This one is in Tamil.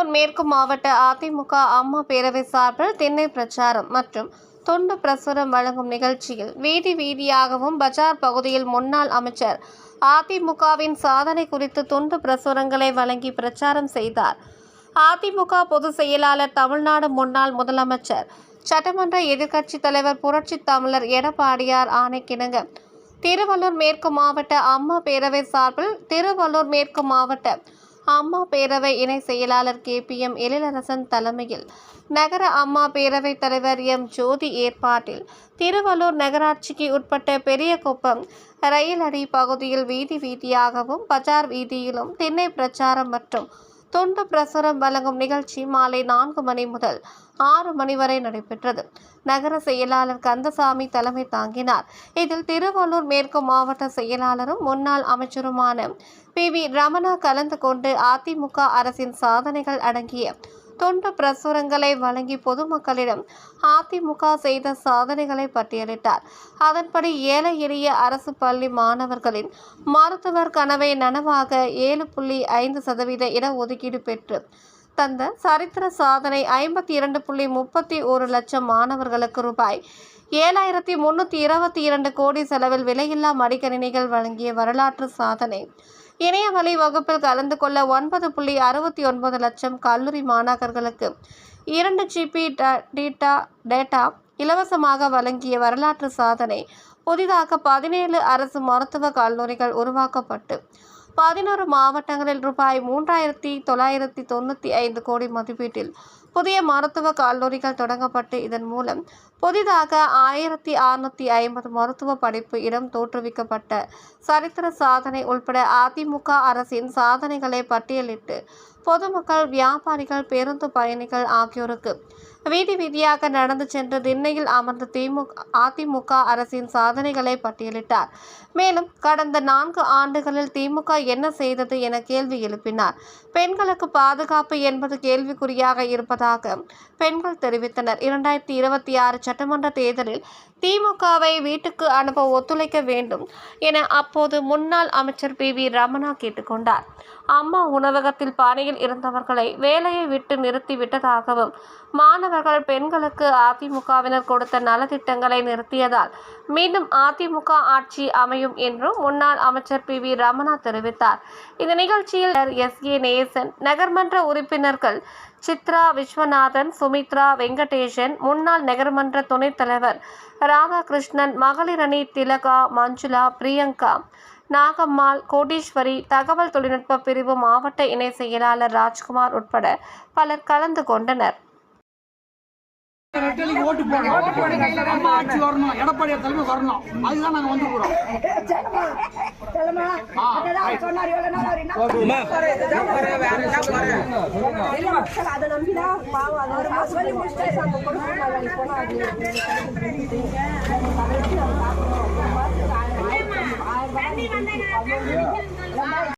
திருவள்ளூர் மேற்கு மாவட்ட அதிமுக அம்மா பேரவை சார்பில் திண்ணை பிரச்சாரம் மற்றும் தொண்டு பிரசுரம் வழங்கும் நிகழ்ச்சியில் வீதி வீதியாகவும் பஜார் பகுதியில் முன்னாள் அமைச்சர் அதிமுகவின் சாதனை குறித்து துண்டு பிரசுரங்களை வழங்கி பிரச்சாரம் செய்தார். அதிமுக பொதுச் செயலாளர் தமிழ்நாடு முன்னாள் முதலமைச்சர் சட்டமன்ற எதிர்க்கட்சித் தலைவர் புரட்சி தமிழர் எடப்பாடியார் ஆணைக்கிணங்க. திருவள்ளூர் மேற்கு மாவட்ட அம்மா பேரவை சார்பில் திருவள்ளூர் மேற்கு மாவட்ட அம்மா பேரவை இணை செயலாளர் கே. பி. எம். எழிலரசன் தலைமையில் நகர அம்மா பேரவைத் தலைவர் எம். ஜோதி ஏற்பாட்டில் திருவள்ளூர் நகராட்சிக்கு உட்பட்ட பெரியகுப்பம் ரயில் அடி பகுதியில் வீதி வீதியாகவும் பஜார் வீதியிலும் திண்ணை பிரச்சாரம் மற்றும் துண்டு பிரசுரம் வழங்கும் நிகழ்ச்சி மாலை நான்கு மணி முதல் ஆறு மணி வரை நடைபெற்றது. நகர செயலாளர் கந்தசாமி தலைமை தாங்கினார். இதில் திருவள்ளூர் மேற்கு மாவட்ட செயலாளரும் முன்னாள் அமைச்சருமான பி. வி. ரமணா கலந்து கொண்டு அதிமுக அரசின் சாதனைகள் அடங்கிய தொண்டு பிரசுரங்களை வழங்கி பொதுமக்களிடம் அதிமுக செய்த சாதனைகளை பட்டியலிட்டார். அதன்படி ஏழை எளிய அரசு பள்ளி மாணவர்களின் மருத்துவர் கனவை நனவாக ஏழு புள்ளி ஐந்து சதவீத இடஒதுக்கீடு பெற்று தந்த சரித்திர சாதனை ஐம்பத்தி இரண்டு புள்ளி முப்பத்தி ஒரு லட்சம் மாணவர்களுக்கு ரூபாய் ஏழாயிரத்தி முன்னூற்றி இருபத்தி இரண்டு கோடி செலவில் விலையில்லா மடிக்கணினிகள் வழங்கிய வரலாற்று சாதனை. இணையவழி வகுப்பில் கலந்து கொள்ள ஒன்பது புள்ளி அறுபத்தி ஒன்பது லட்சம் கல்லூரி மாணாக்கர்களுக்கு இரண்டு ஜிபி டேட்டா டேட்டா இலவசமாக வழங்கிய வரலாற்று சாதனை. புதிதாக பதினேழு அரசு மருத்துவ கல்லூரிகள் உருவாக்கப்பட்டு பதினோரு மாவட்டங்களில் ரூபாய் மூன்றாயிரத்தி தொள்ளாயிரத்தி தொண்ணூற்றி ஐந்து கோடி மதிப்பீட்டில் புதிய மருத்துவ கல்லூரிகள் தொடங்கப்பட்டு இதன் மூலம் புதிதாக ஆயிரத்தி அறுநூத்தி ஐம்பது மருத்துவ படிப்பு இடம் தோற்றுவிக்கப்பட்ட சரித்திர சாதனை உள்பட அதிமுக அரசின் சாதனைகளை பட்டியலிட்டு பொதுமக்கள் வியாபாரிகள் பேருந்து பயணிகள் ஆகியோருக்கு வீதி வீதியாக நடந்து சென்று திண்ணையில் அமர்ந்து திமுக அதிமுக அரசின் சாதனைகளை பட்டியலிட்டார். மேலும் கடந்த நான்கு ஆண்டுகளில் திமுக என்ன செய்தது என கேள்வி எழுப்பினார். பெண்களுக்கு பாதுகாப்பு என்பது கேள்விக்குறியாக இருப்பது இருப்பதாக பெண்கள் தெரிவித்தனர். இரண்டாயிரத்தி இருபத்தி ஆறு சட்டமன்ற தேர்தலில் திமுகவை வீட்டுக்கு அனுப்ப ஒத்துழைக்க வேண்டும் என அப்போது முன்னாள் அமைச்சர் பி வி ரமணா கேட்டுக்கொண்டார். அம்மா உணவகத்தில் பணியில் இருந்தவர்களை வேலையை விட்டு நிறுத்திவிட்டதாகவும் மாணவர்கள் பெண்களுக்கு அதிமுகவினர் கொடுத்த நலத்திட்டங்களை நிறுத்தியதால் மீண்டும் அதிமுக ஆட்சி அமையும் என்றும் முன்னாள் அமைச்சர் பி வி ரமணா தெரிவித்தார். இந்த நிகழ்ச்சியில் எஸ். ஏ. நேசன் நகர்மன்ற உறுப்பினர்கள் சித்ரா விஸ்வநாதன் சுமித்ரா வெங்கடேசன் முன்னாள் நகர்மன்ற துணைத் தலைவர் ராதாகிருஷ்ணன் மகளிரணி திலகா மஞ்சுளா பிரியங்கா நாகம்மாள் கோடீஸ்வரி தகவல் தொழில்நுட்ப பிரிவு மாவட்ட இணை செயலாளர் ராஜ்குமார் உட்பட பலர் கலந்து கொண்டனர். ஓட்டு ஆட்சி வரணும் எடப்பாடி தலைமை வரணும் அதுதான் நாங்க வந்துருக்கிறோம் அதை நம்பிதான் பாவம், அது ஒரு மாசம் சொல்லி முடிச்சுட்டு